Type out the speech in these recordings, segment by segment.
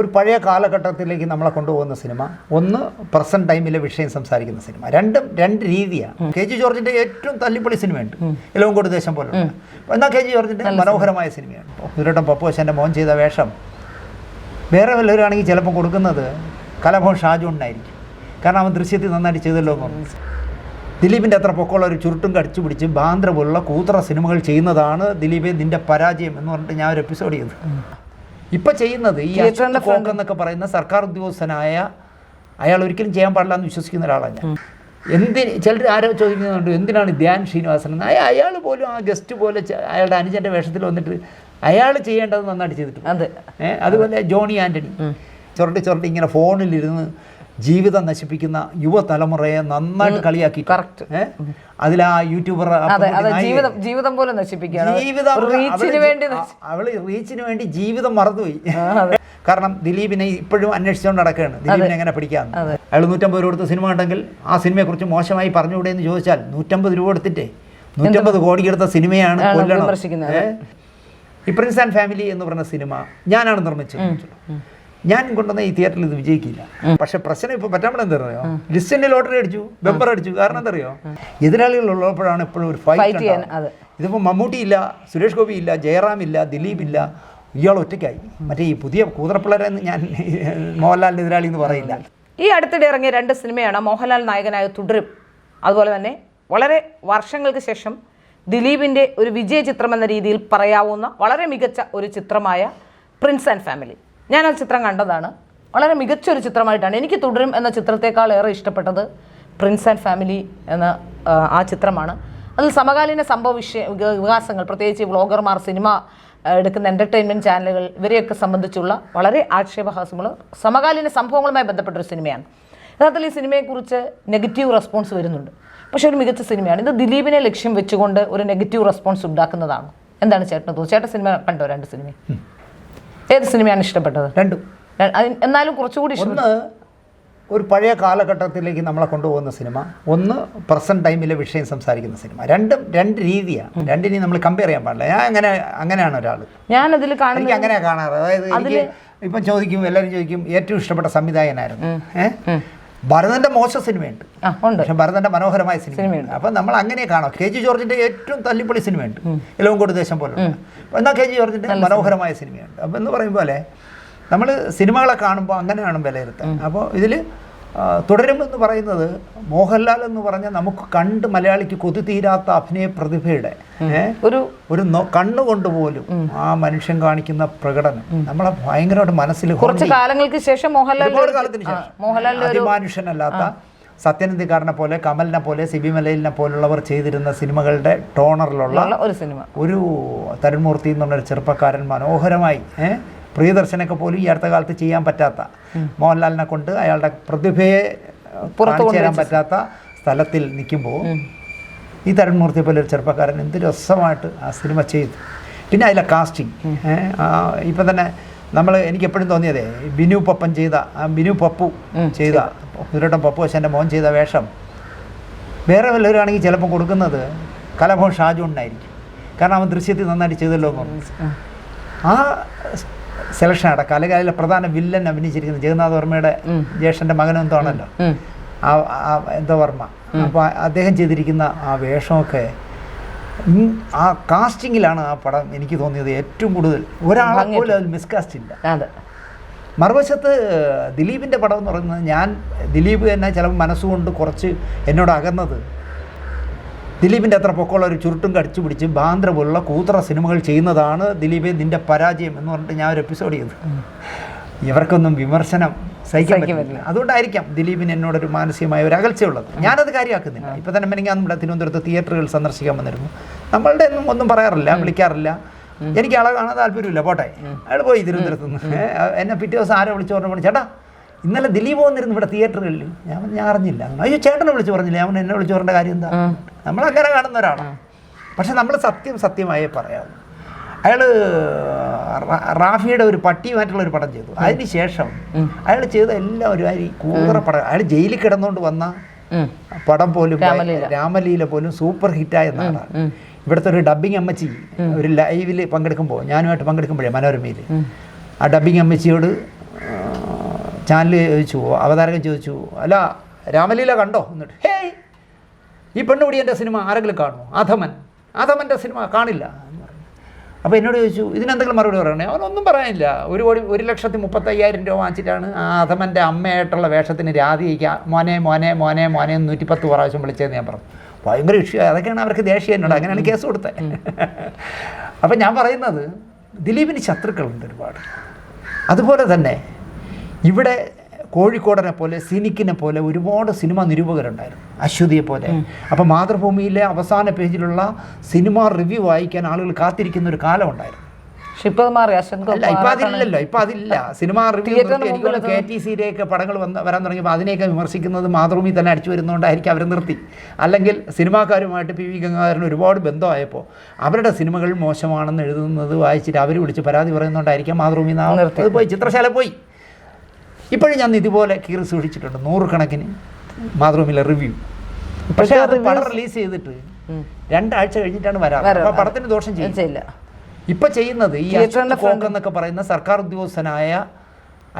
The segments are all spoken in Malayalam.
ഒരു പഴയ കാലഘട്ടത്തിലേക്ക് നമ്മളെ കൊണ്ടുപോകുന്ന സിനിമ ഒന്ന് പ്രസന്റ് ടൈമിലെ വിഷയം സംസാരിക്കുന്ന സിനിമ. രണ്ടും രണ്ട് രീതിയാണ് കെ ജി ജോർജിന്റെ ഏറ്റവും തല്ലിപ്പൊളി സിനിമയുണ്ട്. ഇലവങ്കോട് ദേശം പോലെ എന്നാൽ കെ ജി ജോർജിന്റെ മനോഹരമായ സിനിമയാണ്. ഉരുട്ടം പപ്പുവശന്റെ മോൻ ചെയ്ത വേഷം. വേറെ വല്ലവരാണെങ്കിൽ ചിലപ്പോൾ കൊടുക്കുന്നത് കലഭവൻ ഷാജുണ്ടായിരിക്കും കാരണം അവൻ ദൃശ്യത്തിൽ നന്നായിട്ട് ചെയ്തല്ലോ എന്ന് ദിലീപിന്റെ അത്ര പൊക്കമുള്ള ഒരു ചുരുട്ടും കടിച്ചു പിടിച്ച് ബാന്ദ്ര പോലുള്ള കൂത്ര സിനിമകൾ ചെയ്യുന്നതാണ് ദിലീപേ നിന്റെ പരാജയം എന്ന് പറഞ്ഞിട്ട് ഞാൻ ഒരു എപ്പിസോഡ് ചെയ്തു. ഇപ്പം ചെയ്യുന്നത് ഈ അച്യുത് കോക്ക് എന്നൊക്കെ പറയുന്ന സർക്കാർ ഉദ്യോഗസ്ഥനായ അയാൾ ഒരിക്കലും ചെയ്യാൻ പാടില്ല എന്ന് വിശ്വസിക്കുന്ന ഒരാളാണ് ഞാൻ എന്തിന് ചിലർ ആരോ ചോദിക്കുന്നുണ്ട് എന്തിനാണ് ധ്യാൻ ശ്രീനിവാസൻ? എന്ന്. അയ- അയാൾ പോലും ആ ഗസ്റ്റ് പോലെ അയാളുടെ അനുജന്റെ വേഷത്തിൽ വന്നിട്ട് അയാൾ ചെയ്യേണ്ടത് നന്നായിട്ട് ചെയ്തിട്ടുണ്ട്. അതെ. അതുപോലെ ജോണി ആന്റണി ചുരട്ടി ചുരട്ടി ഇങ്ങനെ ഫോണിലിരുന്ന് ജീവിതം നശിപ്പിക്കുന്ന യുവതലമുറയെ നന്നായിട്ട് കളിയാക്കി കറക്റ്റ് അതിൽ ആ യൂട്യൂബർ. ജീവിതം ജീവിതം പോലെ ജീവിതം അവൾ റീച്ചിന് വേണ്ടി ജീവിതം മറന്നുപോയി. കാരണം ദിലീപിനെ ഇപ്പോഴും അന്വേഷിച്ചുകൊണ്ട് നടക്കുകയാണ് ദിലീപിനെ എങ്ങനെ പിടിക്കാന്ന്. അയാൾ നൂറ്റമ്പത് രൂപ കൊടുത്ത സിനിമ ഉണ്ടെങ്കിൽ ആ സിനിമയെക്കുറിച്ച് മോശമായി പറഞ്ഞുകൂടെ എന്ന് ചോദിച്ചാൽ നൂറ്റമ്പത് രൂപ എടുത്തിട്ടേ നൂറ്റമ്പത് കോടി എടുത്ത സിനിമയാണ് കൊല്ലണം. ഈ പ്രിൻസ് ആൻഡ് ഫാമിലി എന്ന് പറഞ്ഞ സിനിമ ഞാനാണ് നിർമ്മിച്ചത്. ഞാൻ കൊണ്ടുവന്ന ഈ തിയേറ്ററിൽ ഇത് വിജയിക്കില്ല. പക്ഷെ പ്രശ്നം ഇപ്പൊ പറ്റാമെന്ന് എന്തറിയോ? ലിസ്റ്റിന്റെ ലോട്ടറി അടിച്ചു മെമ്പർ അടിച്ചു. കാരണം എന്തറിയോ? എതിരാളികൾ ഉള്ളപ്പോഴാണ് എപ്പോഴും ഒരു ഫൈറ്റ് ഇതിപ്പോ. ഇതിപ്പോൾ മമ്മൂട്ടി ഇല്ല സുരേഷ് ഗോപി ഇല്ല ജയറാം ഇല്ല ദിലീപ് ഇല്ല ഇയാൾ ഒറ്റയ്ക്കായി. മറ്റേ ഈ പുതിയ കൂതറപ്പിള്ളരെ ഞാൻ മോഹൻലാലിന്റെ എതിരാളി എന്ന് പറയില്ല. ഈ അടുത്തിടെ ഇറങ്ങിയ രണ്ട് സിനിമയാണ് മോഹൻലാൽ നായകനായ തുടരും. അതുപോലെ തന്നെ വളരെ വർഷങ്ങൾക്ക് ശേഷം ദിലീപിന്റെ ഒരു വിജയ ചിത്രം എന്ന രീതിയിൽ പറയാവുന്ന വളരെ മികച്ച ഒരു ചിത്രമായ പ്രിൻസ് ആൻഡ് ഫാമിലി ഞാൻ ആ ചിത്രം കണ്ടതാണ്. വളരെ മികച്ചൊരു ചിത്രമായിട്ടാണ് എനിക്ക് തുടരും എന്ന ചിത്രത്തെക്കാൾ ഏറെ ഇഷ്ടപ്പെട്ടത് പ്രിൻസ് ആൻഡ് ഫാമിലി എന്ന ആ, ചിത്രമാണ്. അതിൽ സമകാലീന സംഭവ വിഷയ വികാസങ്ങൾ പ്രത്യേകിച്ച് വ്ളോഗർമാർ സിനിമ എടുക്കുന്ന എന്റർടൈൻമെന്റ് ചാനലുകൾ ഇവരെയൊക്കെ സംബന്ധിച്ചുള്ള വളരെ ആക്ഷേപഹാസ്യമുള്ള സമകാലീന സംഭവങ്ങളുമായി ബന്ധപ്പെട്ടൊരു സിനിമയാണ്. യഥാർത്ഥത്തിൽ ഈ സിനിമയെക്കുറിച്ച് നെഗറ്റീവ് റെസ്പോൺസ് വരുന്നുണ്ട്. പക്ഷേ ഒരു മികച്ച സിനിമയാണ്. ഇത് ദിലീപിനെ ലക്ഷ്യം വെച്ചുകൊണ്ട് ഒരു നെഗറ്റീവ് റെസ്പോൺസ് ഉണ്ടാക്കുന്നതാണ്. എന്താണ് ചേട്ടന് തോന്നുന്നത്? ചേട്ടൻ സിനിമ കണ്ടോ രണ്ട് സിനിമ ഏത് സിനിമയാണ് ഇഷ്ടപ്പെട്ടത്? രണ്ടും. എന്നാലും കുറച്ചുകൂടി ഒന്ന് ഒരു പഴയ കാലഘട്ടത്തിലേക്ക് നമ്മളെ കൊണ്ടുപോകുന്ന സിനിമ ഒന്ന് പ്രസന്റ് ടൈമിലെ വിഷയം സംസാരിക്കുന്ന സിനിമ. രണ്ടും രണ്ട് രീതിയാണ്. രണ്ടിനെയും നമ്മൾ കമ്പയർ ചെയ്യാൻ പാടില്ല. ഞാൻ അങ്ങനെ അങ്ങനെയാണ് ഒരാൾ ഞാൻ അതിൽ കാണുന്നത് അങ്ങനെയാണ് കാണാറ്. അതായത് ഇപ്പം ചോദിക്കും എല്ലാവരും ചോദിക്കും ഏറ്റവും ഇഷ്ടപ്പെട്ട സംവിധായകനായിരുന്നു ഏഹ് ഭരതന്റെ മോശ സിനിമയുണ്ട്. പക്ഷെ ഭരതന്റെ മനോഹരമായ സിനിമയുണ്ട്. അപ്പം നമ്മൾ അങ്ങനെ കാണാം. കെ ജി ജോർജിന്റെ ഏറ്റവും തല്ലിപ്പൊളി സിനിമയുണ്ട്. ഇലവങ്കോട് ദേശം പോലെ എന്നാൽ കെ ജി ജോർജിന്റെ മനോഹരമായ സിനിമയുണ്ട്. അപ്പം എന്ന് പറയും പോലെ നമ്മൾ സിനിമകളെ കാണുമ്പോൾ അങ്ങനെയാണ് വിലയിരുത്താൻ. അപ്പോൾ ഇതിൽ തുടരുമെന്ന് പറയുന്നത് മോഹൻലാൽ എന്ന് പറഞ്ഞാൽ നമുക്ക് കണ്ട് മലയാളിക്ക് കൊതി തീരാത്ത അഭിനയ പ്രതിഭയുടെ ഒരു ഒരു കണ്ണുകൊണ്ട് പോലും ആ മനുഷ്യൻ കാണിക്കുന്ന പ്രകടനം നമ്മളെ ഭയങ്കരമായിട്ട് മനസ്സിൽ കുറച്ച് കാലങ്ങൾക്ക് ശേഷം മോഹൻലാൽ കാലത്തിന് ശേഷം. മനുഷ്യനല്ലാത്ത സത്യനന്ദിക്കാരനെ പോലെ കമലിനെ പോലെ സിബി മലയിലിനെ പോലുള്ളവർ ചെയ്തിരുന്ന സിനിമകളുടെ ടോണറിലുള്ള ഒരു സിനിമ. ഒരു തരുൺമൂർത്തി എന്നുള്ള ചെറുപ്പക്കാരൻ മനോഹരമായി ഏ, പ്രിയദർശനൊക്കെ പോലും ഈ അടുത്ത കാലത്ത് ചെയ്യാൻ പറ്റാത്ത മോഹൻലാലിനെ കൊണ്ട് അയാളുടെ പ്രതിഭയെ പുറത്തു തരാൻ പറ്റാത്ത സ്ഥലത്തിൽ നിൽക്കുമ്പോൾ ഈ തരുൺമൂർത്തി പോലെ ഒരു ചെറുപ്പക്കാരൻ എന്ത് രസമായിട്ട് ആ സിനിമ ചെയ്തു. പിന്നെ അതിലെ കാസ്റ്റിംഗ് ഇപ്പം തന്നെ നമ്മൾ എനിക്ക് എപ്പോഴും തോന്നിയതേ ബിനു പപ്പൻ ചെയ്ത ആ ബിനു പപ്പു ചെയ്ത ഉരുട്ടം പപ്പു വശന്റെ മോൻ ചെയ്ത വേഷം. വേറെ വല്ലവരാണെങ്കിൽ ചിലപ്പം കൊടുക്കുന്നത് കലഭവൻ ഷാജുണ്ണായിരിക്കും കാരണം അവൻ ദൃശ്യത്തിൽ നന്നായിട്ട് ചെയ്തല്ലോ എന്ന് ആ സെലക്ഷൻ അടക്കം അല്ലെങ്കിൽ അതിലെ പ്രധാന വില്ലൻ അഭിനയിച്ചിരിക്കുന്നത് ജഗന്നാഥ് വർമ്മയുടെ ജ്യേഷ്ഠന്റെ മകനും എന്താണല്ലോ ആ എന്തോ വർമ്മ? അപ്പോൾ അദ്ദേഹം ചെയ്തിരിക്കുന്ന ആ വേഷമൊക്കെ ആ കാസ്റ്റിങ്ങിലാണ് ആ പടം എനിക്ക് തോന്നിയത് ഏറ്റവും കൂടുതൽ. ഒരാളെ പോലും അതിൽ മിസ്കാസ്റ്റ് ഇല്ല. മറുവശത്ത് ദിലീപിന്റെ പടം എന്ന് പറയുന്നത് ഞാൻ ദിലീപ് തന്നെ ചിലപ്പോൾ മനസ്സുകൊണ്ട് കുറച്ച് എന്നോട് അകന്നത്. ദിലീപിന്റെ അത്ര പൊക്കമുള്ള ഒരു ചുരുട്ടും കടിച്ചു പിടിച്ച് ബാന്ദ്ര പോലുള്ള കൂതറ സിനിമകൾ ചെയ്യുന്നതാണ് ദിലീപേ നിന്റെ പരാജയം എന്ന് പറഞ്ഞിട്ട് ഞാൻ ഒരു എപ്പിസോഡ് ചെയ്തു. ഇവർക്കൊന്നും വിമർശനം സഹിക്കാൻ പറ്റില്ല. അതുകൊണ്ടായിരിക്കാം ദിലീപിന് എന്നോടൊരു മാനസികമായ ഒരു അകൽച്ചയുള്ളത്. ഞാനത് കാര്യമാക്കുന്നില്ല. ഇപ്പം തന്നെ മെനിങ്ങാൻ നമ്മുടെ തിരുവനന്തപുരത്ത് തിയേറ്ററുകൾ സന്ദർശിക്കാൻ വന്നിരുന്നു നമ്മളുടെ ഒന്നും ഒന്നും പറയാറില്ല വിളിക്കാറില്ല. എനിക്ക് ആളെ കാണാൻ താല്പര്യമില്ല. പോട്ടെ. അയാൾ പോയി തിരുവനന്തപുരത്ത് നിന്ന് എന്നെ പിറ്റേ ദിവസം ആരോ വിളിച്ചു പറഞ്ഞു ചേട്ടാ ഇന്നലെ ദിലീപ് വന്നിരുന്നു ഇവിടെ തിയേറ്ററുകളിൽ ഞാൻ ഞാൻ അറിഞ്ഞില്ല. അയ്യോ ചേട്ടനെ വിളിച്ച് പറഞ്ഞില്ല? ഞാൻ എന്നെ വിളിച്ചു പറഞ്ഞ കാര്യം എന്താ? നമ്മളങ്ങനെ കാണുന്ന ഒരാളാണ് പക്ഷെ നമ്മൾ സത്യം സത്യമായേ പറയാം അയാൾ റാഫിയുടെ ഒരു പട്ടി മാറ്റുള്ള ഒരു പടം ചെയ്തു. അതിന് ശേഷം അയാൾ ചെയ്ത എല്ലാം ഒരു അരി കൂറ പടം അയാൾ ജയിലിൽ കിടന്നുകൊണ്ട് വന്ന പടം പോലും രാമലീല. പോലും സൂപ്പർ ഹിറ്റായ നാടാണ് ഇവിടുത്തെ ഒരു ഡബ്ബിംഗ് അമ്മച്ചി ഒരു ലൈവിൽ പങ്കെടുക്കുമ്പോൾ ഞാനുമായിട്ട് പങ്കെടുക്കുമ്പോഴേ മനോരമയിൽ ആ ഡബ്ബിംഗ് അമ്മച്ചിയോട് ചാനൽ ചോദിച്ചു അവതാരകൻ ചോദിച്ചു അല്ല രാമലീല കണ്ടോ? എന്നിട്ട് ഹേയ് ഈ പെണ്ണുപിടി എന്റെ സിനിമ? ആരെങ്കിലും കാണുമോ? അധമൻ അധമന്റെ സിനിമ കാണില്ല. എന്ന് പറഞ്ഞു. അപ്പോൾ എന്നോട് ചോദിച്ചു ഇതിനെന്തെങ്കിലും മറുപടി പറയണേ? അവനൊന്നും പറയാനില്ല. ഒരു കോടി ഒരു ലക്ഷത്തി മുപ്പത്തയ്യായിരം രൂപ വാങ്ങിച്ചിട്ടാണ് ആ അധമന്റെ അമ്മയായിട്ടുള്ള വേഷത്തിന് രാധിക മോനെ മോനെ മോനെ മോനെ എന്ന് നൂറ്റിപ്പത്ത് പ്രാവശ്യം വിളിച്ചതെന്ന് ഞാൻ പറഞ്ഞു. ഭയങ്കര ഇഷ്യൂ അതൊക്കെയാണ് അവർക്ക് ദേഷ്യം എന്നോട്. അങ്ങനെയാണ് കേസ് കൊടുത്തത്. അപ്പം ഞാൻ പറയുന്നത് ദിലീപിന് ശത്രുക്കളുണ്ട് ഒരുപാട്. അതുപോലെ തന്നെ ഇവിടെ കോഴിക്കോടനെ പോലെ സിനിക്കിനെ പോലെ ഒരുപാട് സിനിമ നിരൂപകരുണ്ടായിരുന്നു. അശ്വതിയെ പോലെ. അപ്പോൾ മാതൃഭൂമിയിലെ അവസാന പേജിലുള്ള സിനിമ റിവ്യൂ വായിക്കാൻ ആളുകൾ കാത്തിരിക്കുന്ന ഒരു കാലം ഉണ്ടായിരുന്നു. ഇപ്പൊ അല്ല അതില്ലല്ലോ. ഇപ്പൊ അതില്ല. സിനിമ റിവ്യൂ കെ ടി സിയിലേക്ക് പടങ്ങൾ വന്ന് വരാൻ തുടങ്ങിയപ്പോൾ അതിനെയൊക്കെ വിമർശിക്കുന്നത് മാതൃഭൂമി തന്നെ അടിച്ചു വരുന്നതുകൊണ്ടായിരിക്കും അവർ നിർത്തി. അല്ലെങ്കിൽ സിനിമാക്കാരുമായിട്ട് പി വി ഗംഗാധരൻ ഒരുപാട് ബന്ധമായപ്പോൾ അവരുടെ സിനിമകൾ മോശമാണെന്ന് എഴുതുന്നത് വായിച്ചിട്ട് അവർ വിളിച്ച് പരാതി പറയുന്നതുകൊണ്ടായിരിക്കാം മാതൃഭൂമി. അത് പോയി. ചിത്രശാല പോയി. ഇപ്പോഴും ഞാൻ ഇതുപോലെ കീറി സൂക്ഷിച്ചിട്ടുണ്ട് നൂറുകണക്കിന് മാതൃഭൂമിയിലെ റിവ്യൂ. പക്ഷേ അത് പടം റിലീസ് ചെയ്തിട്ട് രണ്ടാഴ്ച കഴിഞ്ഞിട്ടാണ് വരാറ്. അപ്പൊ പടത്തിന് ദോഷം ചെയ്യും. ചെയ്യില്ല. ഇപ്പൊ ചെയ്യുന്നത് ഈ തിയേറ്ററിന്റെ എന്നൊക്കെ പറയുന്ന സർക്കാർ ഉദ്യോഗസ്ഥനായ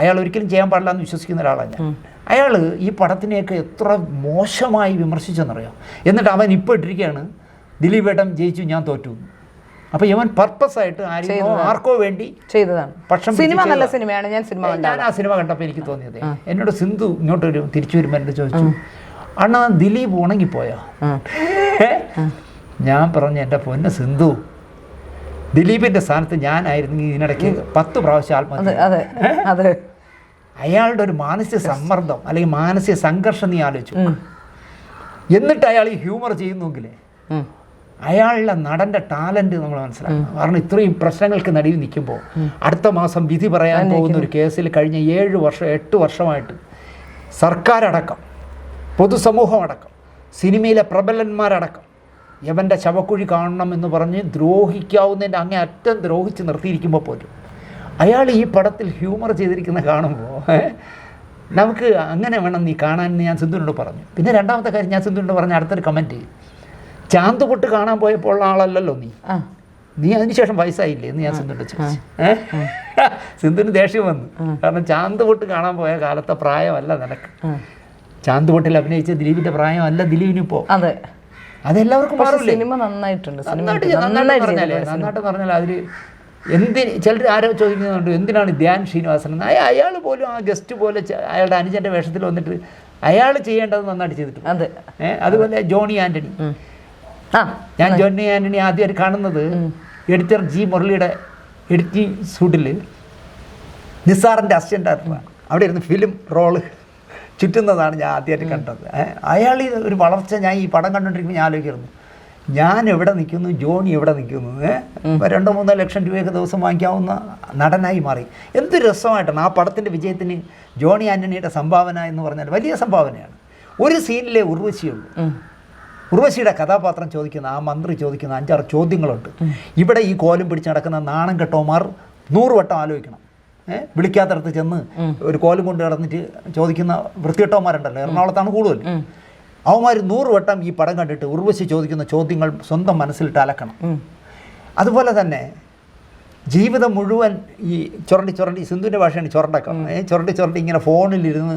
അയാൾ ഒരിക്കലും ചെയ്യാൻ പാടില്ല എന്ന് വിശ്വസിക്കുന്ന ഒരാളാണ് ഞാൻ. അയാൾ ഈ പടത്തിനെയൊക്കെ എത്ര മോശമായി വിമർശിച്ചെന്നറിയാം? എന്നിട്ട് അവൻ ഇപ്പോൾ ഇട്ടിരിക്കുകയാണ് ദിലീപ് ഏട്ടൻ ജയിച്ചു ഞാൻ തോറ്റു അപ്പോൾ ഇവൻ പർപ്പസ് ആയിട്ട് ആരെയോ ആർക്കോ വേണ്ടി ചെയ്തതാണ്. പക്ഷേ സിനിമ നല്ല സിനിമയാണ് ഞാൻ സിനിമ ഞാൻ ആ സിനിമ കണ്ടപ്പോൾ എനിക്ക് തോന്നിയത്. എന്നോട് സിന്ധു ഇങ്ങോട്ട് വരും തിരിച്ചു വരുമ്പോൾ എന്നോട് ചോദിച്ചു അണ്ണാ ദിലീപ് ഉണങ്ങിപ്പോയോ പോയോ? ഞാൻ പറഞ്ഞു എന്റെ പൊന്ന് സിന്ധു ദിലീപിന്റെ സ്ഥാനത്ത് ഞാനായിരുന്നെങ്കിൽ ഇതിനിടയ്ക്ക് പത്ത് പ്രാവശ്യം ആത്മഹത്യ അയാളുടെ ഒരു മാനസിക സമ്മർദ്ദം അല്ലെങ്കിൽ മാനസിക സംഘർഷം നീ ആലോചിച്ചു. എന്നിട്ട് അയാൾ ഈ ഹ്യൂമർ ചെയ്യുന്നെങ്കിലേ. അയാളുടെ നടന്റെ ടാലന്റ് നമ്മൾ മനസ്സിലാക്കണം. കാരണം ഇത്രയും പ്രശ്നങ്ങൾക്ക് നടുവിൽ നിൽക്കുമ്പോൾ അടുത്ത മാസം വിധി പറയാൻ പോകുന്ന ഒരു കേസിൽ കഴിഞ്ഞ ഏഴ് വർഷം എട്ട് വർഷമായിട്ട് സർക്കാരടക്കം പൊതുസമൂഹം അടക്കം സിനിമയിലെ പ്രബലന്മാരടക്കം യവന്റെ ശവക്കുഴി കാണണം എന്ന് പറഞ്ഞ് ദ്രോഹിക്കാവുന്നതിന്റെ അങ്ങേ അറ്റം ദ്രോഹിച്ച് നിർത്തിയിരിക്കുമ്പോൾ പോലും അയാൾ ഈ പടത്തിൽ ഹ്യൂമർ ചെയ്തിരിക്കുന്ന കാണുമ്പോൾ നമുക്ക് അങ്ങനെ വേണം നീ കാണാൻ ഞാൻ സിന്ധുവിനോട് പറഞ്ഞു. പിന്നെ രണ്ടാമത്തെ കാര്യം ഞാൻ സിന്ധുവിനോട് പറഞ്ഞ അടുത്തൊരു കമന്റ് ചാന്ത് പൊട്ട് കാണാൻ പോയപ്പോൾ ഉള്ള ആളല്ലല്ലോ നീ. നീ അതിനുശേഷം വയസ്സായില്ലേ എന്ന് ഞാൻ സിന്ധുവിനോട് ചോദിച്ചു. ഏ? സിന്ധുവിന് ദേഷ്യം വന്നു. കാരണം ചാന്ത് പൊട്ട് കാണാൻ പോയ കാലത്തെ പ്രായമല്ല നിനക്ക്. ഉം. ചാന്ത് പൊട്ടിൽ അഭിനയിച്ച ദിലീപിന്റെ പ്രായമല്ല ദിലീപിന് ദിലീപിനിപ്പോ അതെ. അതെല്ലാവർക്കും മാറില്ലേ സിനിമ നന്നായിട്ടുണ്ട്. നന്നായിട്ട് പറഞ്ഞാലേ പറഞ്ഞാൽ അതിൽ എന്തിന് ചിലർ ആരോ ചോദിക്കുന്നുണ്ട് എന്തിനാണ് ധ്യാൻ ശ്രീനിവാസൻ അയാൾ പോലും ആ ഗസ്റ്റ് പോലെ അയാളുടെ അനുജന്റെ വേഷത്തിൽ വന്നിട്ട് അയാൾ ചെയ്യേണ്ടത് നന്നായിട്ട് ചെയ്തിട്ടുണ്ട്. അതെ. അതുപോലെ ജോണി ആന്റണി. ഞാൻ ജോണി ആന്റണി ആദ്യമായിട്ട് കാണുന്നത് എഡിറ്റർ ജി മുരളിയുടെ എഡിറ്റിംഗ് സൂട്ടിൽ നിസാറിന്റെ അസിസ്റ്റന്റ് ആയിട്ടാണ് അവിടെ ഇരുന്ന് ഫിലിം റോൾ ചുറ്റുന്നതാണ് ഞാൻ ആദ്യമായിട്ട് കണ്ടത്. അയാൾ ഒരു വളർച്ച ഞാൻ ഈ പടം കണ്ടുകൊണ്ടിരിക്കുമ്പോൾ ഞാൻ ആലോചിക്കുന്നു. ഞാൻ എവിടെ നിൽക്കുന്നു? ജോണി എവിടെ നിൽക്കുന്നു? രണ്ടോ മൂന്നോ ലക്ഷം രൂപയൊക്കെ ദിവസം വാങ്ങിക്കാവുന്ന നടനായി മാറി. എന്ത് രസമായിട്ടാണ് ആ പടത്തിന്റെ വിജയത്തിന് ജോണി ആന്റണിയുടെ സംഭാവന എന്ന് പറഞ്ഞാൽ വലിയ സംഭാവനയാണ്. ഒരു സീനിലെ ഉർവശിയുള്ളൂ. ഉർവശിയുടെ കഥാപാത്രം ചോദിക്കുന്ന ആ മന്ത്രി ചോദിക്കുന്ന അഞ്ചാറ് ചോദ്യങ്ങളുണ്ട്. ഇവിടെ ഈ കോലം പിടിച്ച് നടക്കുന്ന നാണം കെട്ടോമാർ നൂറ് വട്ടം ആലോചിക്കണം. ഏഹ് വിളിക്കാത്തടത്ത് ചെന്ന് ഒരു കോലം കൊണ്ട് നടന്നിട്ട് ചോദിക്കുന്ന വൃത്തികെട്ടവന്മാരുണ്ടല്ലോ എറണാകുളത്താണ് കൂടുതൽ. അവന്മാർ നൂറ് വട്ടം ഈ പടം കണ്ടിട്ട് ഉർവശി ചോദിക്കുന്ന ചോദ്യങ്ങൾ സ്വന്തം മനസ്സിലിട്ട് അലക്കണം. അതുപോലെ തന്നെ ജീവിതം മുഴുവൻ ഈ ചുരണ്ടി ചുരണ്ടി സിന്ധുവിന്റെ ഭാഷയാണ് ചുരണ്ടക്കം. ചുരണ്ടി ചുരണ്ടി ഇങ്ങനെ ഫോണിലിരുന്ന്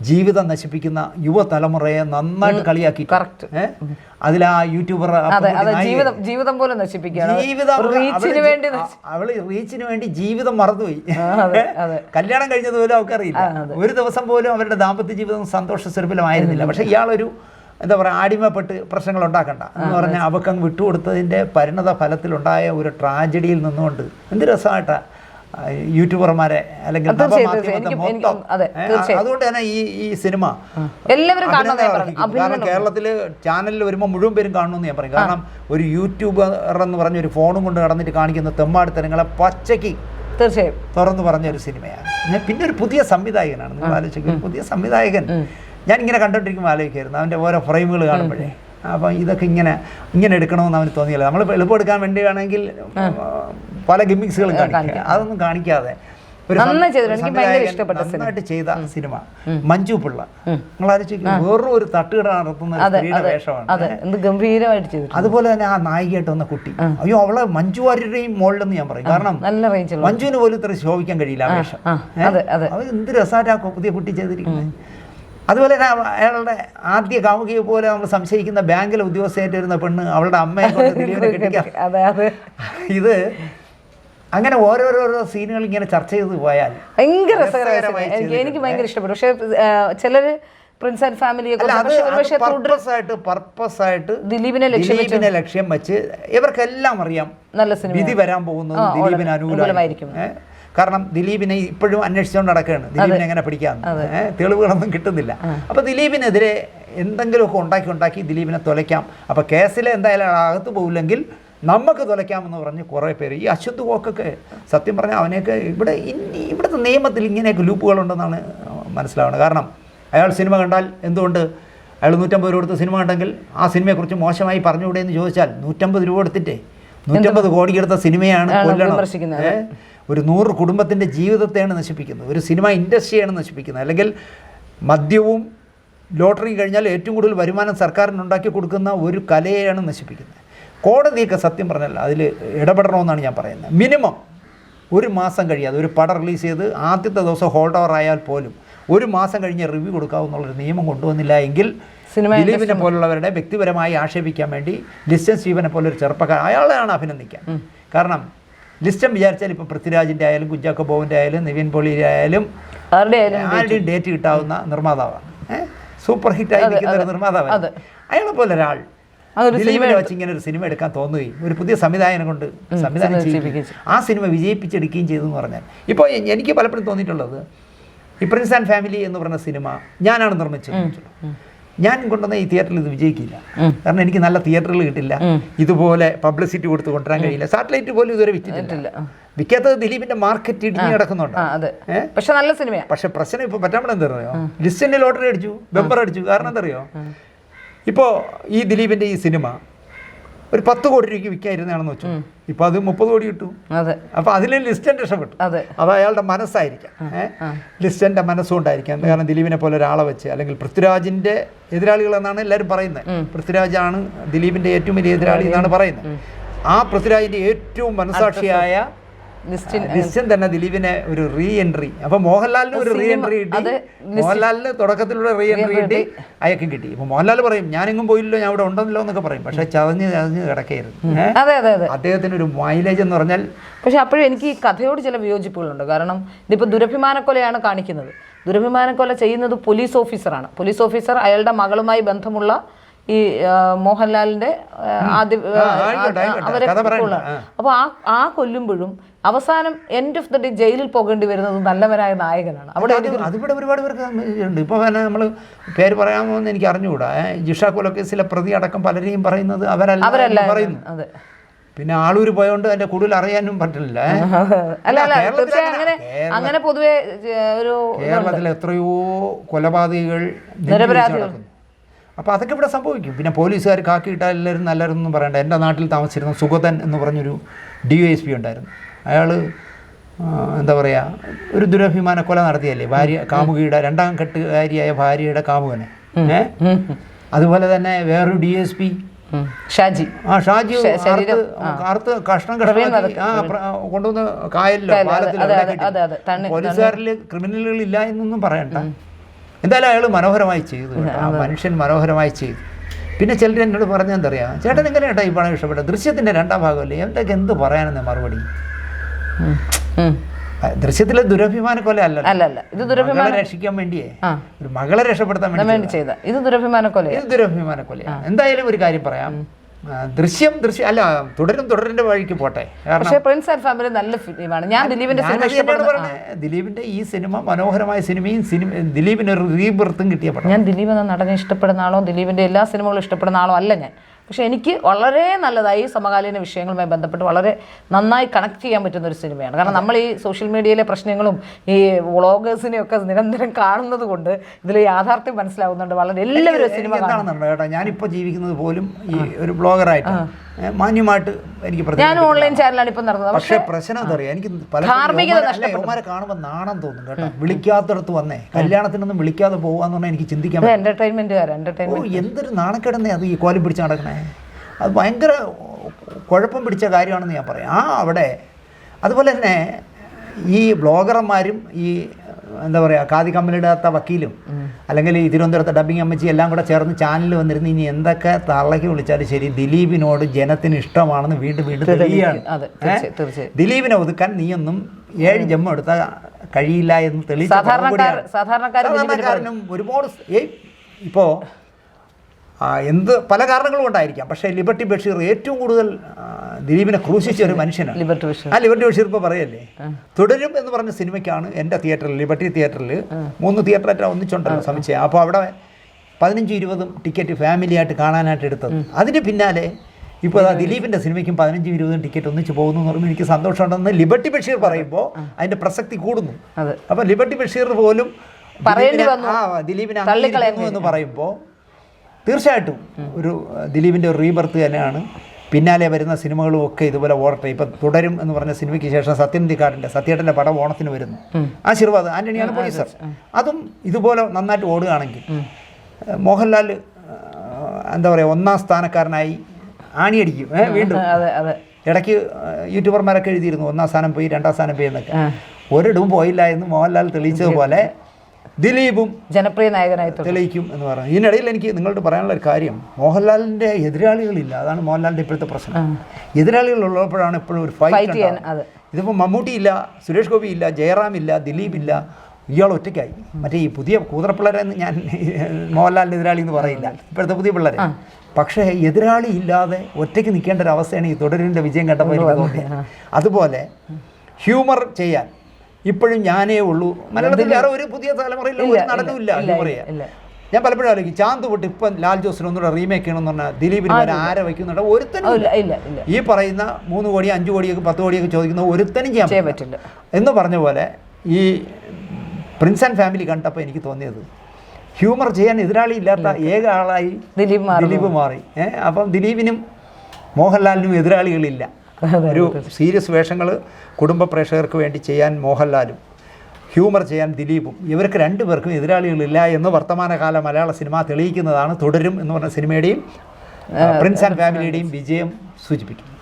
ജീവിതം നശിപ്പിക്കുന്ന യുവതലമുറയെ നന്നായിട്ട് കളിയാക്കി. അതിൽ ആ യൂട്യൂബർ. ജീവിതം പോലെ ജീവിതം അവൾ റീച്ചിന് വേണ്ടി ജീവിതം മറന്നുപോയി. കല്യാണം കഴിഞ്ഞത് പോലും അവർക്ക് അറിയില്ല ഒരു ദിവസം പോലും അവരുടെ ദാമ്പത്യ ജീവിതം സന്തോഷ സ്വരൂപമായിരുന്നില്ല പക്ഷെ ഇയാളൊരു എന്താ പറയുക ആടിമപ്പെട്ട് പ്രശ്നങ്ങൾ ഉണ്ടാക്കണ്ട എന്ന് പറഞ്ഞാൽ അവക്കങ്ങ് വിട്ടുകൊടുത്തതിന്റെ പരിണത ഫലത്തിലുണ്ടായ ഒരു ട്രാജഡിയിൽ നിന്നുകൊണ്ട് എന്ത് രസമായിട്ടാ ആ, യൂട്യൂബർമാരെ അല്ലെങ്കിൽ അതുകൊണ്ട് തന്നെ ഈ ഈ സിനിമ എല്ലാവരും കാരണം കേരളത്തിൽ ചാനലിൽ വരുമ്പോൾ മുഴുവൻ പേരും കാണണമെന്ന് ഞാൻ പറയും. കാരണം ഒരു യൂട്യൂബർ എന്ന് പറഞ്ഞ ഒരു ഫോണും കൊണ്ട് നടന്നിട്ട് കാണിക്കുന്ന തെമ്മാടിത്തരങ്ങളെ പച്ചയ്ക്ക് തീർച്ചയായും. തുറന്നു പറഞ്ഞ ഒരു സിനിമയാണ്. പിന്നെ ഒരു പുതിയ സംവിധായകനാണ്. നിങ്ങൾ ആലോചിക്കുക പുതിയ സംവിധായകൻ. ഞാൻ ഇങ്ങനെ കണ്ടോണ്ടിരിക്കുമ്പോൾ ആലോചിക്കായിരുന്നു. അവന്റെ ഓരോ ഫ്രെയിമുകൾ കാണുമ്പോഴേ. അപ്പം ഇതൊക്കെ ഇങ്ങനെ ഇങ്ങനെ എടുക്കണമെന്ന് അവന് തോന്നിയില്ല? നമ്മൾ എളുപ്പം എടുക്കാൻ വേണ്ടിയാണെങ്കിൽ പല ഗിമ്മിക്സുകളും കാണിക്കുക അതൊന്നും കാണിക്കാതെ. നന്നായിട്ട് ചെയ്ത സിനിമ. മഞ്ജു പിള്ള. നിങ്ങൾ ആലോചിക്കും വേറൊരു ഒരു തട്ടുകട നടത്തുന്ന സ്ത്രീയുടെ വേഷമാണ്. അതുപോലെ തന്നെ ആ നായികയായിട്ട് വന്ന കുട്ടി. അയ്യോ അവളെ മഞ്ജു വാര്യരുടെയും മോളിലെന്ന് ഞാൻ പറയും. കാരണം മഞ്ജുവിന് പോലും ഇത്ര ശോഭിക്കാൻ കഴിയില്ല ആ വേഷം. അതെ, എന്ത് രസമായിട്ട് ആ പുതിയ കുട്ടി ചെയ്തിരിക്കുന്നത് അതുപോലെ തന്നെ അയാളുടെ ആദ്യ കാമുകിയെ പോലെ നമ്മൾ സംശയിക്കുന്ന ബാങ്കിലെ ഉദ്യോഗസ്ഥയായിട്ട് വരുന്ന പെണ്ണ് അവളുടെ അമ്മയെ കൊണ്ട് ഇത് അങ്ങനെ ഓരോരോ സീനുകൾ ഇങ്ങനെ ചർച്ച ചെയ്ത് പോയാൽ ഭയങ്കര രസകരമായ എനിക്ക് എനിക്ക് ഭയങ്കര ഇഷ്ടപ്പെട്ടു. പക്ഷെ ചിലർ പ്രിൻസ് ആൻഡ് ഫാമിലി പർപ്പസ് ആയിട്ട് ദിലീപിനെ ലക്ഷ്യം വെച്ച്? ദിലീപിനെ ലക്ഷ്യം വെച്ച് ഇവർക്കെല്ലാം അറിയാം നല്ല സിനിമ വിധി വരാൻ പോകുന്നത് ദിലീപിന് അനുകൂലമായിരിക്കും. കാരണം ദിലീപിനെ ഇപ്പോഴും അന്വേഷിച്ചുകൊണ്ട് നടക്കുകയാണ്. ദിലീപിനെ എങ്ങനെ പിടിക്കാന്ന്. തെളിവുകളൊന്നും കിട്ടുന്നില്ല. അപ്പൊ ദിലീപിനെതിരെ എന്തെങ്കിലുമൊക്കെ ഉണ്ടാക്കി ഉണ്ടാക്കി ദിലീപിനെ തുലയ്ക്കാം. അപ്പൊ കേസിൽ എന്തായാലും അകത്ത് പോകില്ലെങ്കിൽ നമുക്ക് തുലയ്ക്കാമെന്ന് പറഞ്ഞ് കുറേ പേര് ഈ അശ്വത് പോക്കൊക്കെ സത്യം പറഞ്ഞാൽ അവനെയൊക്കെ ഇവിടെ ഇനി ഇവിടുത്തെ നിയമത്തിൽ ഇങ്ങനെയൊക്കെ ലൂപ്പുകളുണ്ടെന്നാണ് മനസ്സിലാവുന്നത്. കാരണം അയാൾ സിനിമ കണ്ടാൽ എന്തുകൊണ്ട്? അയാൾ നൂറ്റമ്പത് രൂപ കൊടുത്ത് സിനിമ കണ്ടെങ്കിൽ ആ സിനിമയെക്കുറിച്ച് മോശമായി പറഞ്ഞുകൂടെ എന്ന് ചോദിച്ചാൽ നൂറ്റമ്പത് രൂപ കൊടുത്തിട്ടേ. നൂറ്റമ്പത് കോടി എടുത്ത സിനിമയാണ് കൊല്ലണം. ഒരു നൂറ് കുടുംബത്തിന്റെ ജീവിതത്തെയാണ് നശിപ്പിക്കുന്നത്. ഒരു സിനിമ ഇൻഡസ്ട്രിയാണ് നശിപ്പിക്കുന്നത്. അല്ലെങ്കിൽ മദ്യവും ലോട്ടറി കഴിഞ്ഞാൽ ഏറ്റവും കൂടുതൽ വരുമാനം സർക്കാരിന് ഉണ്ടാക്കി കൊടുക്കുന്ന ഒരു കലയെയാണ് നശിപ്പിക്കുന്നത്. കോടതിയൊക്കെ സത്യം പറഞ്ഞാൽ അതിൽ ഇടപെടണമെന്നാണ് ഞാൻ പറയുന്നത്. മിനിമം ഒരു മാസം കഴിയാതെ ഒരു പടം റിലീസ് ചെയ്ത് ആദ്യത്തെ ദിവസം ഹോൾഡ് ഓവർ ആയാൽ പോലും ഒരു മാസം കഴിഞ്ഞ് റിവ്യൂ കൊടുക്കാവുന്നുള്ളൊരു നിയമം കൊണ്ടുവന്നില്ല എങ്കിൽ സിനിമ ദിലീപിനെ പോലുള്ളവരുടെ വ്യക്തിപരമായി ആക്ഷേപിക്കാൻ വേണ്ടി ലിസ്റ്റൻ സ്റ്റീവനെ പോലൊരു ചെറുപ്പക്കാരൻ അയാളെയാണ് അഭിനന്ദിക്കാൻ. കാരണം ലിസ്റ്റം വിചാരിച്ചാൽ ഇപ്പോൾ പൃഥ്വിരാജിന്റെ ആയാലും കുഞ്ചാക്കോ ബോബിന്റെ ആയാലും നിവിൻ പോളിയുടെ ആയാലും ആരുടെയും ഡേറ്റ് കിട്ടാവുന്ന നിർമ്മാതാവാണ്. സൂപ്പർ ഹിറ്റ് ആയിരിക്കുന്ന ഒരു നിർമ്മാതാവാണ്. അയാളെ പോലെ ഒരാൾ ഇങ്ങനെ ഒരു സിനിമ എടുക്കാൻ തോന്നുകയും ഒരു പുതിയ സംവിധായകനെ കൊണ്ട് സംവിധാനം ചെയ്യിപ്പിക്കുകയും ആ സിനിമ വിജയിപ്പിച്ചെടുക്കുകയും ചെയ്തു എന്ന് പറഞ്ഞാൽ. ഇപ്പോൾ എനിക്ക് പലപ്പോഴും തോന്നിയിട്ടുള്ളത് ഈ പ്രിൻസ് ആൻഡ് ഫാമിലി എന്ന് പറഞ്ഞ സിനിമ ഞാനാണ് നിർമ്മിച്ചത്. ഞാൻ കൊണ്ടുവന്ന ഈ തിയേറ്ററിൽ ഇത് വിജയിക്കില്ല. കാരണം എനിക്ക് നല്ല തിയേറ്ററിൽ കിട്ടില്ല. ഇതുപോലെ പബ്ലിസിറ്റി കൊടുത്ത് കൊണ്ടുവരാൻ കഴിയില്ല. സാറ്റലൈറ്റ് പോലും ഇതുവരെ വിറ്റിട്ടില്ല. വിൽക്കാത്തത് ദിലീപിന്റെ മാർക്കറ്റ് ഇടിഞ്ഞു കിടക്കുന്നുണ്ട്? പക്ഷെ നല്ല സിനിമയാണ് പക്ഷെ പ്രശ്നം ഇപ്പൊ പറ്റാമെന്ന് എന്താ അറിയോ? ലിസ്റ്റിന്റെ ലോട്ടറി അടിച്ചു ബെമ്പർ അടിച്ചു. കാരണം എന്താ അറിയോ? ഇപ്പോൾ ഈ ദിലീപിന്റെ ഈ സിനിമ ഒരു പത്ത് കോടി രൂപയ്ക്ക് വിൽക്കാതിരുന്നാണെന്ന് വെച്ചു. ഇപ്പൊ അത് മുപ്പത് കോടി കിട്ടും. അപ്പൊ അതിൽ ലിസ്റ്റൻ രക്ഷപ്പെട്ടു അതെ. അയാളുടെ മനസ്സായിരിക്കാം. ലിസ്റ്റന്റെ മനസ്സുകൊണ്ടായിരിക്കാം. കാരണം ദിലീപിനെ പോലെ ഒരാളെ വെച്ച് അല്ലെങ്കിൽ പൃഥ്വിരാജിന്റെ എതിരാളികൾ എന്നാണ് എല്ലാവരും പറയുന്നത്. പൃഥ്വിരാജാണ് ദിലീപിന്റെ ഏറ്റവും വലിയ എതിരാളി എന്നാണ് പറയുന്നത്. ആ പൃഥ്വിരാജിന്റെ ഏറ്റവും മനസാക്ഷിയായ ലിസ്റ്റൻ തന്നെ ദിലീപിനെ ഒരു റീ എൻട്രി അപ്പൊ മോഹൻലാലിന് ഒരു റീ എൻട്രി കിട്ടി. മോഹൻലാലിന് തുടക്കത്തിലുള്ള റീ എൻട്രി കിട്ടി. അയക്കും കിട്ടി. ഇപ്പൊ മോഹൻലാൽ പറയും ഞാനെങ്ങും പോയില്ലോ ഞാൻ ഇവിടെ ഉണ്ടല്ലോ എന്നൊക്കെ പറയും. പക്ഷെ ചതഞ്ഞ് ചതഞ്ഞ് കിടക്കായിരുന്നു അദ്ദേഹത്തിന് ഒരു മൈലേജ് എന്ന് പറഞ്ഞാൽ പക്ഷെ അപ്പോഴും എനിക്ക് ഈ കഥയോട് ചില വിയോജിപ്പുകളുണ്ട്. കാരണം ഇതിപ്പോ ദുരഭിമാനക്കൊലയാണ് കാണിക്കുന്നത്. ദുരഭിമാനക്കൊല ചെയ്യുന്നത് പോലീസ് ഓഫീസറാണ്. പോലീസ് ഓഫീസർ അയാളുടെ മകളുമായി ബന്ധമുള്ള ഈ മോഹൻലാലിന്റെ ആദ്യ. അവരെ. അപ്പോൾ ആ. ആ കൊല്ലുമ്പോഴും അവസാനം എൻഡ് ഓഫ് ദ ഡേ ജയിലിൽ പോകേണ്ടി വരുന്നത് നല്ലവരായ നായകനാണ്. അവിടെ അതിവിടെ ഒരുപാട് പേർക്ക് ഉണ്ട് ഇപ്പോൾ നമ്മൾ പേര് പറയാമോ എന്ന് എനിക്ക് അറിഞ്ഞുകൂടാ. ജിഷാ കൊലക്കേസിലെ പ്രതി അടക്കം പലരെയും പറയുന്നത് അവരല്ല അവരല്ല പറയുന്നു. അതെ. പിന്നെ ആളൂർ പോയോണ്ട് അതിന്റെ കൂടുതൽ അറിയാനും പറ്റില്ല. അല്ല അങ്ങനെ അങ്ങനെ- അങ്ങനെ പൊതുവെ ഒരു കേരളത്തിൽ എത്രയോ കൊലപാതകികൾ നിരപരാധികൾ. അപ്പോൾ അതൊക്കെ ഇവിടെ സംഭവിക്കും. പിന്നെ പോലീസുകാർ കാക്കി ഇട്ടാൽ എല്ലാവരും നല്ലവരെന്നും പറയണ്ട. എന്റെ നാട്ടിൽ താമസിച്ചിരുന്ന സുഗതൻ എന്ന് പറഞ്ഞൊരു ഡി വൈ എസ് പി ഉണ്ടായിരുന്നു. അയാൾ എന്താ പറയുക ഒരു ദുരഭിമാന കൊല നടത്തിയല്ലേ? ഭാര്യ കാമുകിയുടെ രണ്ടാം കെട്ടുകാരിയായ ഭാര്യയുടെ കാമുകനെ. ഏഹ് അതുപോലെ തന്നെ വേറൊരു ഡി എസ് പി ഷാജി. ആ ഷാജി അറുത്ത് കഷ്ണം കഷ്ണം ആ കൊണ്ടുവന്ന് കായലിലോ പാലത്തിലോ പോലീസുകാരിൽ ക്രിമിനലുകൾ ഇല്ല എന്നൊന്നും പറയണ്ട. എന്തായാലും അയാൾ മനോഹരമായി ചെയ്തു കേട്ടോ. ആ മനുഷ്യൻ മനോഹരമായി ചെയ്തു. പിന്നെ ചിലർ എന്നോട് പറഞ്ഞാൽ എന്താ ചേട്ടൻ എങ്ങനെ കേട്ടോ ഈ പണം ഇഷ്ടപ്പെട്ടത് ദൃശ്യത്തിന്റെ രണ്ടാം ഭാഗമല്ലേ? എന്തൊക്കെ എന്ത് പറയാനെന്ന മറുപടി? ദൃശ്യത്തിലെ ദുരഭിമാന കൊല അല്ല അല്ല അല്ല ഇത് ദുരഭിമാനം രക്ഷിക്കാൻ വേണ്ടിയേ. ഒരു മകളെ രക്ഷപ്പെടുത്താൻ വേണ്ടി ചെയ്ത. ഇത് ദുരഭിമാന കൊല ഇത് ദുരഭിമാന കൊല എന്തായാലും ഒരു കാര്യം പറയാം. ദൃശ്യം ദൃശ്യം അല്ല തുടരും തുടരന്റെ വഴിക്ക് പോട്ടെ. പക്ഷേ പ്രിൻസ് ആൻഡ് ഫാമിലി നല്ല ഫിലിമാണ്. ഞാൻ ദിലീപിന്റെ സിനിമ. ദിലീപിന്റെ ഈ സിനിമ മനോഹരമായ സിനിമയും സിനിമ ദിലീപിന് ഒരു റീബർത്തും കിട്ടിയ പടം ഞാൻ ദിലീപ് എന്ന നടനെ ഇഷ്ടപ്പെടുന്ന ആളോ ദിലീപിന്റെ എല്ലാ സിനിമകളും ഇഷ്ടപ്പെടുന്ന ആളോ അല്ല ഞാൻ. പക്ഷെ എനിക്ക് വളരെ നല്ലതായി സമകാലീന വിഷയങ്ങളുമായി ബന്ധപ്പെട്ട് വളരെ നന്നായി കണക്ട് ചെയ്യാൻ പറ്റുന്ന ഒരു സിനിമയാണ്. കാരണം നമ്മൾ ഈ സോഷ്യൽ മീഡിയയിലെ പ്രശ്നങ്ങളും ഈ വ്ളോഗേഴ്സിനെയും ഒക്കെ നിരന്തരം കാണുന്നത് കൊണ്ട് ഇതിൽ യാഥാർത്ഥ്യം മനസ്സിലാവുന്നുണ്ട്. വളരെ എല്ലാവരും സിനിമ കാണുന്നുണ്ട് എന്താണെന്നുണ്ടോ കേട്ടോ ഞാനിപ്പോൾ ജീവിക്കുന്നത് പോലും ഈ ഒരു ബ്ലോഗറായിട്ട് മാന്യമായിട്ട് എനിക്ക് ഞാൻ ഓൺലൈൻ ചാനലാണ് ഇപ്പം നടന്നത്. പക്ഷേ പ്രശ്നം എന്താ പറയാ എനിക്ക് പല യവന്മാരെ- കാണുമ്പോൾ നാണം തോന്നും കേട്ടോ. വിളിക്കാത്തടത്ത് വന്നേ. കല്യാണത്തിനൊന്നും വിളിക്കാതെ പോകാന്ന് പറഞ്ഞാൽ എനിക്ക് ചിന്തിക്കാൻ എന്റർടൈൻമെന്റ് എന്തൊരു നാണക്കേടന്നെ അത് ഈ കോലം പിടിച്ച് നടക്കണേ. അത് ഭയങ്കര കുഴപ്പം പിടിച്ച കാര്യമാണെന്ന് ഞാൻ പറയാം. ആ അവിടെ അതുപോലെ തന്നെ ഈ ബ്ലോഗർമാരും ഈ എന്താ പറയുക കാതി കമ്പനിയിടാത്ത വക്കീലും അല്ലെങ്കിൽ ഈ തിരുവനന്തപുരത്തെ ഡബിങ് അമ്മച്ചി എല്ലാം കൂടെ ചേർന്ന് ചാനലിൽ വന്നിരുന്ന് ഇനി എന്തൊക്കെ തള്ളക്കി വിളിച്ചാലും ശരി ദിലീപിനോട് ജനത്തിന് ഇഷ്ടമാണെന്ന് വീണ്ടും വീണ്ടും തെളിയാണ് ദിലീപിനെ ഒതുക്കാൻ നീയൊന്നും ഏഴ് ജമ്മ എടുത്താൽ കഴിയില്ല എന്ന് തെളിയിച്ചു സാധാരണക്കാരനും ഒരുപാട് ഇപ്പോ ഇപ്പോൾ എന്ത് പല കാരണങ്ങളും ഉണ്ടായിരിക്കാം പക്ഷേ ലിബർട്ടി ബഷീർ ഏറ്റവും കൂടുതൽ ദിലീപിനെ ക്രൂശിച്ച ഒരു മനുഷ്യനാണ്. ലിബർട്ടി ബഷീർ. ആ ലിബർട്ടി ബഷീർ ഇപ്പോൾ പറയല്ലേ? തുടരും എന്ന് പറഞ്ഞ സിനിമയ്ക്കാണ് എന്റെ തിയേറ്ററിൽ ലിബർട്ടി തിയേറ്ററിൽ മൂന്ന് തിയേറ്ററായിട്ട് ഒന്നിച്ചുണ്ടല്ലോ സമുച്ചയം അപ്പോൾ അവിടെ പതിനഞ്ച് ഇരുപതും ടിക്കറ്റ് ഫാമിലിയായിട്ട് കാണാനായിട്ട് എടുത്തത്. അതിന് പിന്നാലെ ഇപ്പോൾ അതാ ദിലീപിന്റെ സിനിമയ്ക്കും പതിനഞ്ചും ഇരുപതും ടിക്കറ്റ് ഒന്നിച്ച് പോകുന്നു എന്ന് പറയുമ്പോൾ എനിക്ക് സന്തോഷമുണ്ടെന്ന് ലിബർട്ടി ബഷീർ പറയുമ്പോൾ അതിന്റെ പ്രസക്തി കൂടുന്നു. അപ്പോൾ ലിബർട്ടി ബഷീർ പോലും ദിലീപിനെ- എന്ന് പറയുമ്പോൾ തീർച്ചയായിട്ടും ഒരു ദിലീപിന്റെ ഒരു റീബർത്ത് തന്നെയാണ്. പിന്നാലെ വരുന്ന സിനിമകളും ഒക്കെ ഇതുപോലെ ഓടട്ടെ. ഇപ്പം തുടരും എന്ന് പറഞ്ഞ സിനിമയ്ക്ക് ശേഷം സത്യൻ ദിക്കാടിന്റെ സത്യേട്ടന്റെ പടം ഓണത്തിന് വരുന്നു. ആശീർവാദ് ആന്റണിയാണ് പ്രൊഡ്യൂസർ അതും ഇതുപോലെ നന്നായിട്ട് ഓടുകയാണെങ്കിൽ മോഹൻലാൽ എന്താ പറയുക ഒന്നാം സ്ഥാനക്കാരനായി ആണിയടിക്കും. ഏഹ്, വീണ്ടും. ഇടയ്ക്ക് യൂട്യൂബർമാരൊക്കെ എഴുതിയിരുന്നു ഒന്നാം സ്ഥാനം പോയി രണ്ടാം സ്ഥാനം പോയി എന്നൊക്കെ. ഒരിടവും പോയില്ല എന്ന് മോഹൻലാൽ തെളിയിച്ചതുപോലെ ദിലീപും ജനപ്രിയ നായകനായി. തെളിയിക്കും എന്ന് പറഞ്ഞു ഇതിനിടയിൽ എനിക്ക് നിങ്ങളോട് പറയാനുള്ള ഒരു കാര്യം മോഹൻലാലിന്റെ എതിരാളികളില്ല. അതാണ് മോഹൻലാലിന്റെ ഇപ്പോഴത്തെ പ്രശ്നം. എതിരാളികൾ ഉള്ളപ്പോഴാണ് എപ്പോഴും ഒരു ഫൈറ്റ്. ഇതിപ്പോൾ മമ്മൂട്ടി ഇല്ല സുരേഷ് ഗോപി ഇല്ല ജയറാം ഇല്ല ദിലീപ് ഇല്ല ഇയാൾ ഒറ്റയ്ക്കായി. മറ്റേ ഈ പുതിയ കൂതറപ്പിള്ളരെ ഞാൻ മോഹൻലാലിന്റെ എതിരാളി എന്ന് പറയില്ല. ഇപ്പോഴത്തെ പുതിയ പിള്ളേരെ. പക്ഷേ എതിരാളി ഇല്ലാതെ ഒറ്റയ്ക്ക് നിൽക്കേണ്ട ഒരു അവസ്ഥയാണ് ഈ തുടരിന്റെ വിജയം കണ്ടപ്പോൾ അതുപോലെ ഹ്യൂമർ ചെയ്യാൻ. ഇപ്പോഴും ഞാനേ ഉള്ളൂ. മലയാളത്തിൽ വേറെ ഒരു പുതിയ തലമുറയിൽ ഒരു നടനുമില്ല ഹ്യൂമർ ചെയ്യാൻ ഞാൻ പലപ്പോഴും ആലോചിക്കും ചാന്ത് പൊട്ട് ഇപ്പം ലാൽ ജോസിന് ഒന്നുകൂടെ റീമേക്ക് ചെയ്യണമെന്ന് പറഞ്ഞാൽ ദിലീപിന് വരെ ആരെ വയ്ക്കുന്നുണ്ട്? ഒരുത്തനും ഈ പറയുന്ന മൂന്ന് കോടി അഞ്ച് കോടിയൊക്കെ പത്ത് കോടിയൊക്കെ ചോദിക്കുന്ന ഒരുത്തനും ചെയ്യാൻ പറ്റില്ല. എന്ന് പറഞ്ഞ പോലെ ഈ പ്രിൻസ് ആൻഡ് ഫാമിലി കണ്ടപ്പോൾ എനിക്ക് തോന്നിയത്. ഹ്യൂമർ ചെയ്യാൻ എതിരാളി ഇല്ലാത്ത ഏക ആളായി ദിലീപ് മാറി ദിലീപ് മാറി. ഏഹ് അപ്പം ദിലീപിനും മോഹൻലാലിനും എതിരാളികളില്ല. ഒരു സീരിയസ് വേഷങ്ങൾ കുടുംബ പ്രേക്ഷകർക്ക് വേണ്ടി ചെയ്യാൻ മോഹൻലാലും ഹ്യൂമർ ചെയ്യാൻ ദിലീപും ഇവർക്ക് രണ്ടുപേർക്കും എതിരാളികളില്ല എന്ന് വർത്തമാനകാല മലയാള സിനിമ തെളിയിക്കുന്നതാണ് തുടരും എന്ന് പറഞ്ഞ സിനിമയുടെയും പ്രിൻസ് ആൻഡ് ഫാമിലിയുടെയും വിജയം സൂചിപ്പിക്കും